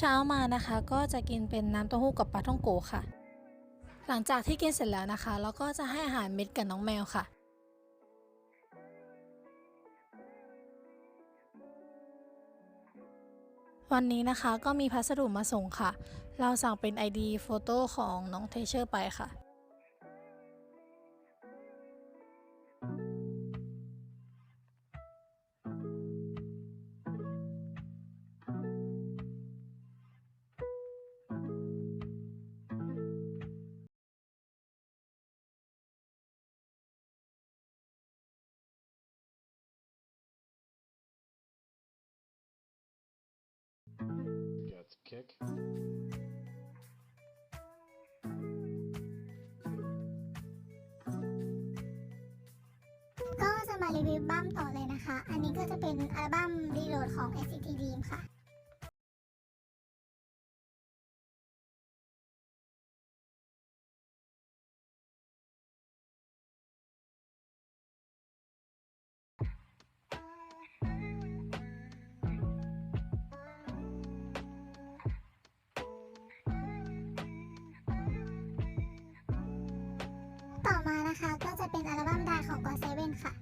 ช้ามานะคะ ก็จะกินเป็นน้ำเต้าหู้กับปลาท่องโกค่ะ หลังจากที่กินเสร็จแล้วนะคะ เราก็จะให้อาหารเม็ดกับน้องแมวค่ะวันนี้นะคะก็มีพัสดุมาส่งค่ะ เราสั่งเป็น ID โฟโต้ของน้องเทเชอร์ไปค่ะ kick. ก็จะมารีวิวบั้มต่อเลยนะคะ อันนี้ก็จะเป็นอัลบั้มรีโหลดของ SCT นะคะ ก็จะเป็นอัลบั้มดาของ God Seven ค่ะ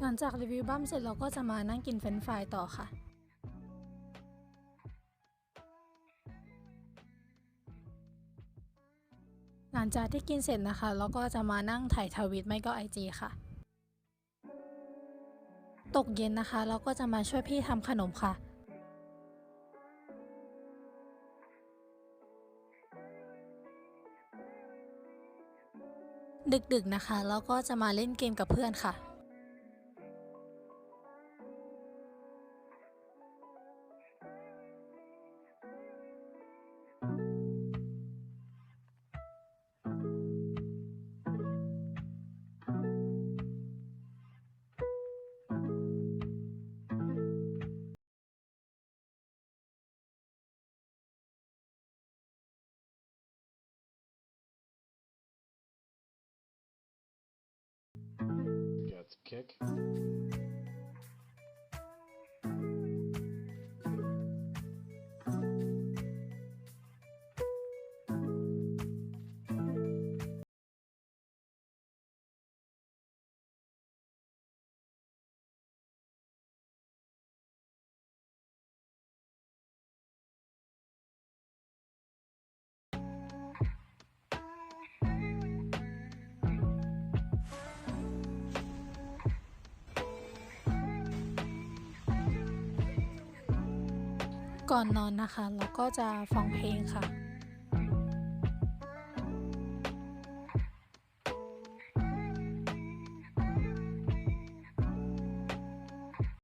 หลังจากรีวิวบั้มเสร็จเราก็จะมานั่งกินเฟรนช์ฟรายต่อค่ะ งจากที่กินเสร็จนะคะเราก็จะมานั่งถ่ายทวิตไม่ก็ไอจีค่ะ ตกเย็นนะคะ เราก็จะมาช่วยพี่ทำขนมค่ะ ดึกๆนะคะเราก็จะมาเล่นเกมกับเพื่อนค่ะ kick. ก่อนนอนนะคะ เราก็จะฟังเพลงค่ะ